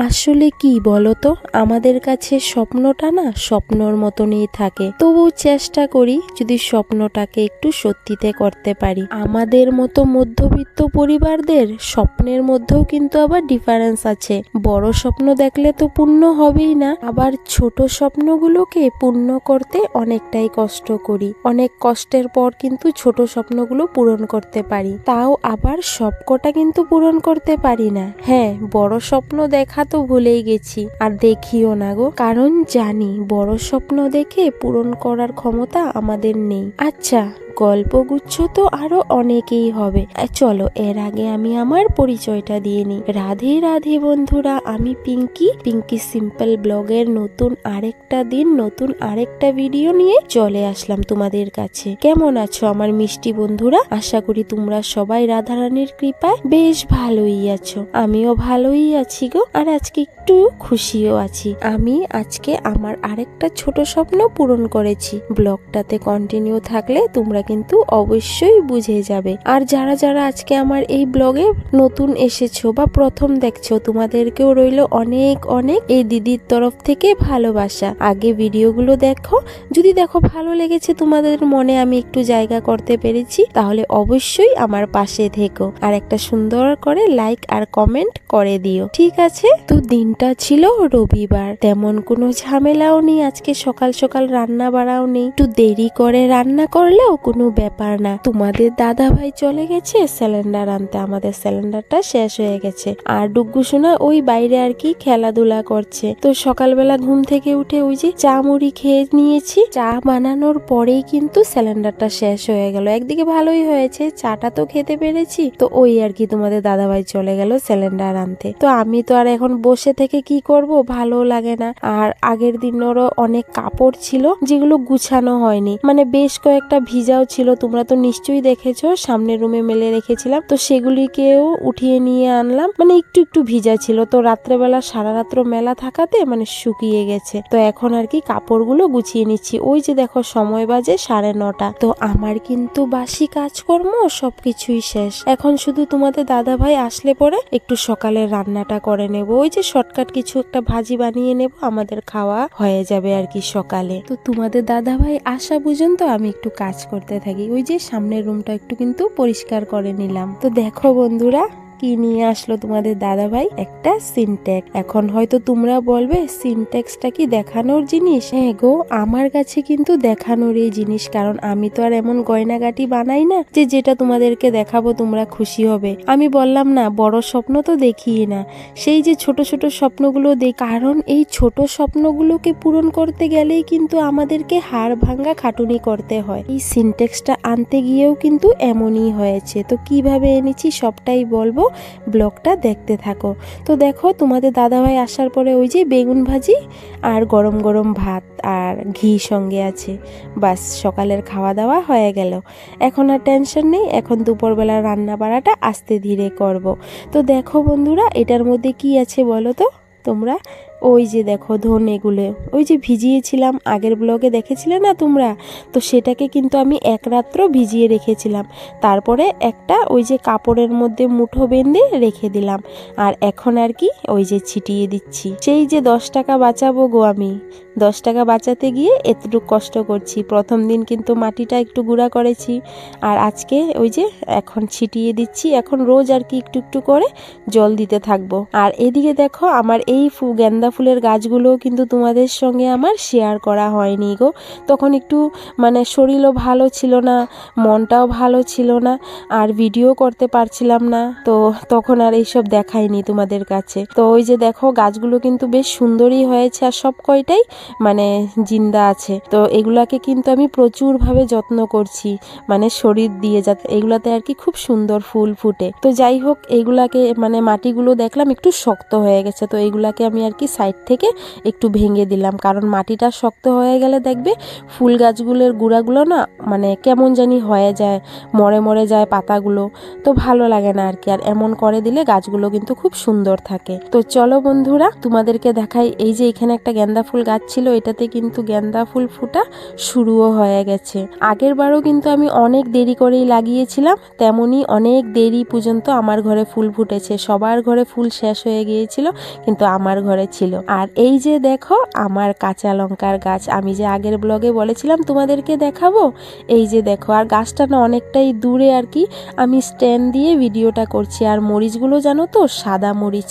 আসলে কি বলতো? আমাদের কাছে স্বপ্নটা না স্বপ্নর মতনই থাকে। তবু চেষ্টা করি যদি স্বপ্নটাকে একটু সত্যিতে করতে পারি। আমাদের মতো মধ্যবিত্ত পরিবারদের স্বপ্নের মধ্যেও কিন্তু আবার ডিফারেন্স আছে। বড় স্বপ্ন দেখলে তো পূর্ণ হবেই না। আবার ছোট স্বপ্নগুলোকে পূর্ণ করতে অনেকটাই কষ্ট করি। অনেক কষ্টের পর কিন্তু ছোট স্বপ্নগুলো পূরণ করতে পারি। তাও আবার সবকটা কিন্তু পূরণ করতে পারি না। হ্যাঁ বড় স্বপ্ন দেখা তো ভুলেই গেছি। আর দেখিও না গো, কারণ জানি বড় স্বপ্ন দেখে পূরণ করার ক্ষমতা আমাদের নেই। আচ্ছা গল্পগুচ্ছ তো আরও অনেকেই হবে। চলো, এর আগে আমি আমার পরিচয়টা দিয়ে নিই। রাধে রাধে বন্ধুরা, আমি পিঙ্কি। পিঙ্কি সিম্পল ব্লগের নতুন আরেকটা দিন, নতুন আরেকটা ভিডিও নিয়ে চলে আসলাম তোমাদের কাছে। কেমন আছো আমার মিষ্টি বন্ধুরা? আশা করি তোমরা সবাই রাধারানীর কৃপায় বেশ ভালোই আছো। আমিও ভালোই আছি গো, আর আজকে একটু খুশিও আছি। আমি আজকে আমার আরেকটা ছোট স্বপ্ন পূরণ করেছি। ব্লগটাতে কন্টিনিউ থাকলে তোমরা কিন্তু অবশ্যই বুঝে যাবে। আর যারা যারা আজকে আমার এই ব্লগে নতুন এসেছ বা প্রথম দেখছ, তোমাদেরকেও রইল অনেক অনেক এই দিদির তরফ থেকে ভালোবাসা। আগে ভিডিওগুলো দেখো। যদি দেখো ভালো লেগেছে তোমাদের মনে আমি একটু জায়গা করতে পেরেছি, তাহলে অবশ্যই আমার পাশে থেকো। আর একটা সুন্দর করে লাইক আর কমেন্ট করে দিও। ঠিক আছে? তো দিনটা ছিল রবিবার। তেমন কোনো ঝামেলাও নেই। আজকে সকাল সকাল রান্না বাড়াও নেই। একটু দেরি করে রান্না করলেও কোনো ব্যাপার না। তোমাদের দাদা ভাই চলে গেছে সিলিন্ডার আনতে। আমাদের সিলিন্ডারটা শেষ হয়ে গেছে। আর ডুগ্গু সোনা ওই বাইরে আর কি খেলাধুলা করছে। তো সকালবেলা ঘুম থেকে উঠে ওই যে চা মুড়ি খেয়ে নিয়েছি। চা বানানোর পরেই কিন্তু সিলিন্ডারটা শেষ হয়ে গেল। একদিকে ভালোই হয়েছে, চাটা তো খেতে পেরেছি। তো ওই আর কি তোমাদের দাদা ভাই চলে গেল সিলিন্ডার আনতে। তো আমি তো আর এখন বসে থেকে কি করব? ভালো লাগে না। আর আগের দিনেরও অনেক কাপড় ছিল, যেগুলো গুছানো হয়নি। মানে বেশ কয়েকটা ভিজাও ছিল, তোমরা তো নিশ্চয়ই দেখেছ, সামনের রুমে মেলে রেখেছিলাম। তো সেগুলিকেও উঠিয়ে নিয়ে আনলাম। মানে একটু একটু ভিজা ছিল। তো রাত্রেবেলা সারা রাত্র মেলা থাকাতে মানে শুকিয়ে গেছে। তো এখন আর কি কাপড়গুলো গুছিয়ে নিচ্ছি। ওই যে দেখো, সময় বাজে সাড়ে নটা। তো আমার কিন্তু বাসি কাজকর্ম, সবকিছুই শেষ। এখন শুধু তোমাদের দাদা ভাই আসলে পরে একটু সকালে রান্নাটা করে নেব। ওই যে শর্টকাট কিছু একটা ভাজি বানিয়ে নেব, আমাদের খাওয়া হয়ে যাবে আর কি সকালে। তো তোমাদের দাদা ভাই আসা পর্যন্ত আমি একটু কাজ করতে থাকি। ওই যে সামনের রুমটা একটু কিন্তু পরিষ্কার করে নিলাম। তো দেখো বন্ধুরা কি নিয়ে আসলো তোমাদের দাদা ভাই একটা সিনটেক্স এখন হয়তো তোমরা বলবে সিনটেক্সটা কি দেখানোর জিনিস? হ্যাঁ গো, আমার কাছে কিন্তু দেখানোর এই জিনিস, কারণ আমি তো আর এমন গয়নাগাটি বানাই না যে যেটা তোমাদেরকে দেখাবো তোমরা খুশি হবে। আমি বললাম না, বড় স্বপ্ন তো দেখিই না। সেই যে ছোট ছোট স্বপ্নগুলো দেখ কারণ এই ছোট স্বপ্নগুলোকে পূরণ করতে গেলেই কিন্তু আমাদেরকে হাড় ভাঙ্গা খাটুনি করতে হয়। এই সিনটেক্সটা আনতে গিয়েও কিন্তু এমনই হয়েছে। তো কীভাবে এনেছি সবটাই বলব? ব্লগটা দেখতে থাকো। তো দেখো, তোমাদের দাদাভাই আসার পরে ওই যে বেগুন ভাজি আর গরম গরম ভাত আর ঘি সঙ্গে আছে। বাস, সকালের খাওয়া দাওয়া হয়ে গেল। এখন আর টেনশন নেই, এখন দুপুরবেলা রান্না বাড়াটা আস্তে ধীরে করব। তো দেখো বন্ধুরা, এটার মধ্যে কি আছে বলো তো? তোমরা ওই যে দেখো ধনেগুলো ওই যে ভিজিয়েছিলাম, আগের ব্লগে দেখেছিলে না তোমরা? তো সেটাকে কিন্তু আমি এক রাত্র ভিজিয়ে রেখেছিলাম। তারপরে একটা ওই যে কাপড়ের মধ্যে মুঠো বেঁধে রেখে দিলাম। আর এখন আর কি ওই যে ছিটিয়ে দিচ্ছি। সেই যে দশ টাকা বাঁচাবো গো আমি। দশ টাকা বাঁচাতে গিয়ে এতটুকু কষ্ট করছি। প্রথম দিন কিন্তু মাটিটা একটু গুঁড়া করেছি। আর আজকে ওই যে এখন ছিটিয়ে দিচ্ছি। এখন রোজ আর কি একটু একটু করে জল দিতে থাকব। আর এদিকে দেখো আমার এই ফু গেন্দা ফুলের গাছগুলোও কিন্তু তোমাদের সঙ্গে আমার শেয়ার করা হয়নি গো। তখন একটু মানে শরীরও ভালো ছিল না, মনটাও ভালো ছিল না, আর ভিডিও করতে পারছিলাম না। তো তখন আর এইসব দেখাইনি তোমাদের কাছে। তো ওই যে দেখো, গাছগুলো কিন্তু বেশ সুন্দরই হয়েছে আর সব কয়টাই মানে জিন্দা আছে। তো এগুলাকে কিন্তু আমি প্রচুরভাবে যত্ন করছি মানে শরীর দিয়ে যাতে এগুলাতে আর কি খুব সুন্দর ফুল ফুটে। তো যাই হোক এইগুলাকে মানে মাটিগুলো দেখলাম একটু শক্ত হয়ে গেছে, তো এইগুলাকে আমি আর কি সাইড থেকে একটু ভেঙে দিলাম। কারণ মাটিটা শক্ত হয়ে গেলে দেখবে ফুল গাছগুলোর গুঁড়াগুলো না মানে কেমন জানি হয়ে যায়, মরে মরে যায় পাতাগুলো। তো ভালো লাগে না আর কি আর এমন করে দিলে গাছগুলো কিন্তু খুব সুন্দর থাকে। তো চলো বন্ধুরা, তোমাদেরকে দেখাই। এই যে এখানে একটা গেন্দা ফুল গাছ ছিল, এটাতে কিন্তু গেন্দা ফুল ফুটা শুরুও হয়ে গেছে। আগের বারও কিন্তু আমি অনেক দেরি করেই লাগিয়েছিলাম, তেমনি অনেক দেরি পর্যন্ত আমার ঘরে ফুল ফুটেছে। সবার ঘরে ফুল শেষ হয়ে গিয়েছিল, কিন্তু আমার ঘরে ছিল আর এই যে দেখো, আমার কাঁচা লঙ্কার গাছ, আমি যে আগের ব্লগে বলেছিলাম তোমাদেরকে দেখাবো, এই যে দেখো, আর গাছটা না অনেকটাই দূরে আর কি, আমি স্ট্যান্ড দিয়ে ভিডিওটা করছি। আর মরিচগুলো জানো তো, সাদা মরিচ,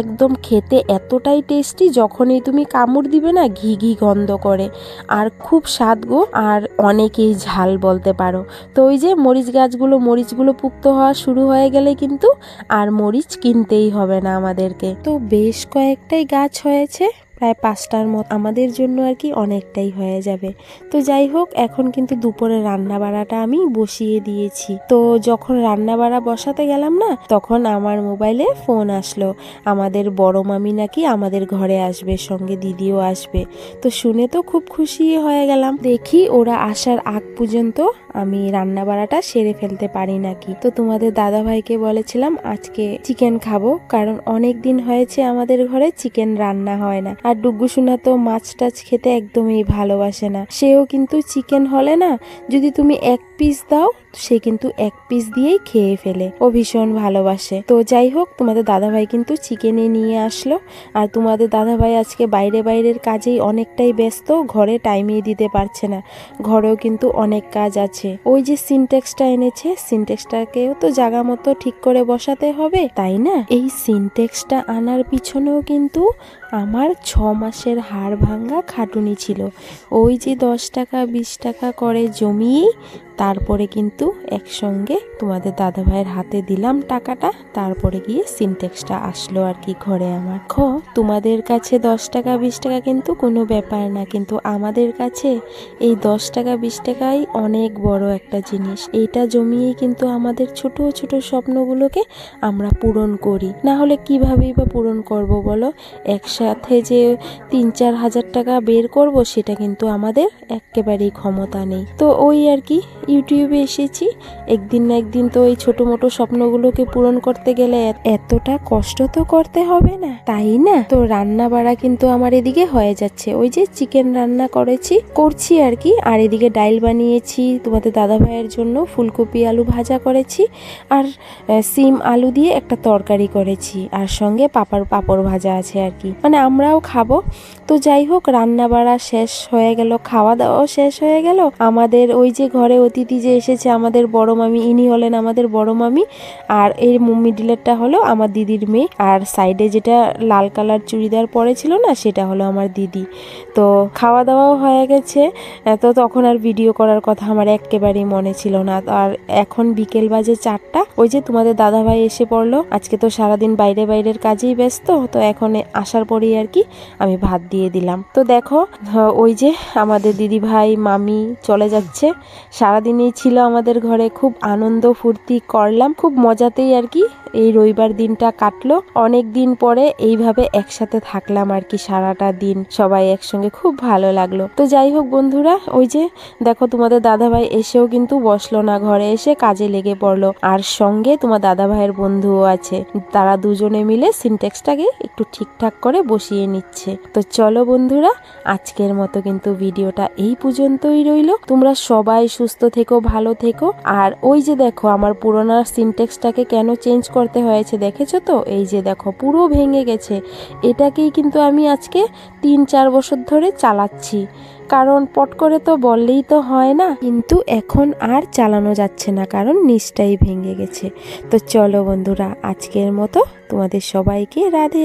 একদম খেতে এতটাই টেস্টি, যখনই তুমি কামড় দিবে না, ঘি ঘি গন্ধ করে। আর খুব স্বাদ গো, আর অনেকেই ঝাল বলতে পারো। তো ওই যে মরিচ গাছগুলো, মরিচগুলো পুক্ত হওয়া শুরু হয়ে গেলে কিন্তু আর মরিচ কিনতেই হবে না আমাদেরকে। তো বেশ কয়েকটাই গাছ হয়েছে। প্রায় পাঁচটার মতো আমাদের জন্য আর কি অনেকটাই হয়ে যাবে। তো যাই হোক, এখন কিন্তু দুপুরে রান্না বাড়াটা আমি বসিয়ে দিয়েছি। তো যখন রান্না বাড়া বসাতে গেলাম না, তখন আমার মোবাইলে ফোন আসলো। আমাদের বড় মামি নাকি আমাদের ঘরে আসবে, সঙ্গে দিদিও আসবে। তো শুনে তো খুব খুশি হয়ে গেলাম। দেখি ওরা আসার আগ পর্যন্ত আমি রান্না বাড়াটা সেরে ফেলতে পারি নাকি। তো তোমাদের দাদা ভাইকে বলেছিলাম, আজকে চিকেন খাব। কারণ অনেক দিন হয়েছে আমাদের ঘরে চিকেন রান্না হয় না। ডুগ্গু সোনা তো মাছ টাছ খেতে একদমই ভালোবাসে না। সেও কিন্তু চিকেন হলে না, যদি তুমি এক পিস দাও সে কিন্তু এক পিস দিয়েই খেয়ে ফেলে। ও ভীষণ ভালোবাসে। তো যাই হোক, তোমাদের দাদাভাই কিন্তু চিকেনে নিয়ে আসলো। আর তোমাদের দাদাভাই আজকে বাইরে বাইরের কাজেই অনেকটাই ব্যস্ত, ঘরে টাইমই দিতে পারছে না। ঘরেও কিন্তু অনেক কাজ আছে। ওই যে সিনটেক্সটা এনেছে সিনটেক্সটাকেও তো জায়গা মতো ঠিক করে বসাতে হবে, তাই না? এই সিনটেক্সটা আনার পিছনেও কিন্তু আমার ছ মাসের হাড় ভাঙ্গা খাটুনি ছিল। ওই যে দশ টাকা, বিশ টাকা করে জমিয়েই তারপরে কিন্তু একসঙ্গে তোমাদের দাদা ভাইয়ের হাতে দিলাম টাকাটা, তারপরে গিয়ে সিনটেক্সটা আসলো আর কি ঘরে আমার। খ, তোমাদের কাছে দশ টাকা, বিশ টাকা কিন্তু কোনো ব্যাপার না, কিন্তু আমাদের কাছে এই দশ টাকা, বিশ টাকাই অনেক বড় একটা জিনিস। এটা জমিয়েই কিন্তু আমাদের ছোট ছোট স্বপ্নগুলোকে আমরা পূরণ করি। না হলে কিভাবেই বা পূরণ করব বলো? একসাথে যে তিন, চার হাজার টাকা বের করব, সেটা কিন্তু আমাদের একেবারেই ক্ষমতা নেই। তো ওই আর কি ইউটিউবে এসেছি। একদিন না একদিন তো এই ছোট মোটো স্বপ্নগুলোকে পূরণ করতে গেলে এতটা কষ্ট তো করতে হবে না, তাই না? তো রান্না বাড়া কিন্তু আমার এদিকে হয়ে যাচ্ছে। ওই যে চিকেন রান্না করেছি, করছি আর কি। আর এদিকে ডাইল বানিয়েছি, তোমাদের দাদা ভাইয়ের জন্য ফুলকপি আলু ভাজা করেছি, আর সিম আলু দিয়ে একটা তরকারি করেছি, আর সঙ্গে পাপড় পাপড় ভাজা আছে আর কি। মানে আমরাও খাব। তো যাই হোক, রান্না বাড়া শেষ হয়ে গেল, খাওয়া দাওয়াও শেষ হয়ে গেল। আমাদের ওই যে ঘরে অতিথি যে এসেছে আমাদের বড় মামি, ইনি হলেন আমাদের বড় মামি আর এই মিডিলেরটা হলো আমার দিদির মেয়ে। আর সাইডে যেটা লাল কালার চুড়িদার পরেছিল না, সেটা হলো আমার দিদি। তো খাওয়া দাওয়াও হয়ে গেছে। তো তখন আর ভিডিও করার কথা আমার একেবারেই মনে ছিল না। আর এখন বিকেল বাজে চারটা। ওই যে তোমাদের দাদা ভাই এসে পড়ল। আজকে তো সারাদিন বাইরে বাইরের কাজেই ব্যস্ত। তো এখন আসার পরেই আর কি আমি ভাত দিয়ে দিলাম। তো দেখো, ওই যে আমাদের দিদি ভাই মামি চলে যাচ্ছে। সারাদিনই ছিল আমাদের ঘরে। খুব আনন্দ ফুর্তি করলাম খুব মজাতেই আর কি। এই রবিবার দিনটা কাটলো। অনেক দিন পরে এইভাবে একসাথে থাকলাম আর কি সারাটা দিন। সবাই একসঙ্গে খুব ভালো লাগল। তো যাই হোক বন্ধুরা, ওই যে দেখো তোমাদের দাদা ভাই এসেও কিন্তু বসল না। ঘরে এসে কাজে লেগে পড়ল। আর সঙ্গে তোমার দাদা ভাইয়ের বন্ধুও আছে। তারা দুজনে মিলে সিনটেক্সটাকে একটু ঠিকঠাক করে বসিয়ে নিচ্ছে। তো চলো বন্ধুরা, আজকের মতো কিন্তু ভিডিওটা এই পর্যন্তই রইল। তোমরা সবাই সুস্থ থেকো, ভালো থেকো। আর ওই যে দেখো আমার পুরোনো সিনটেক্সটাকে কেন চেঞ্জ করতে হয়েছে, দেখেছ তো? এই যে দেখো, পুরো ভেঙে গেছে। এটাকেই কিন্তু আমি আজকে তিন চার বছর ধরে চালাচ্ছি। কারণ পট করে তো বললেই তো হয় না। কিন্তু এখন আর চালানো যাচ্ছে না, কারণ নিচটাই ভেঙে গেছে। তো চলো বন্ধুরা, আজকের মতো তোমাদের সবাইকে রাধে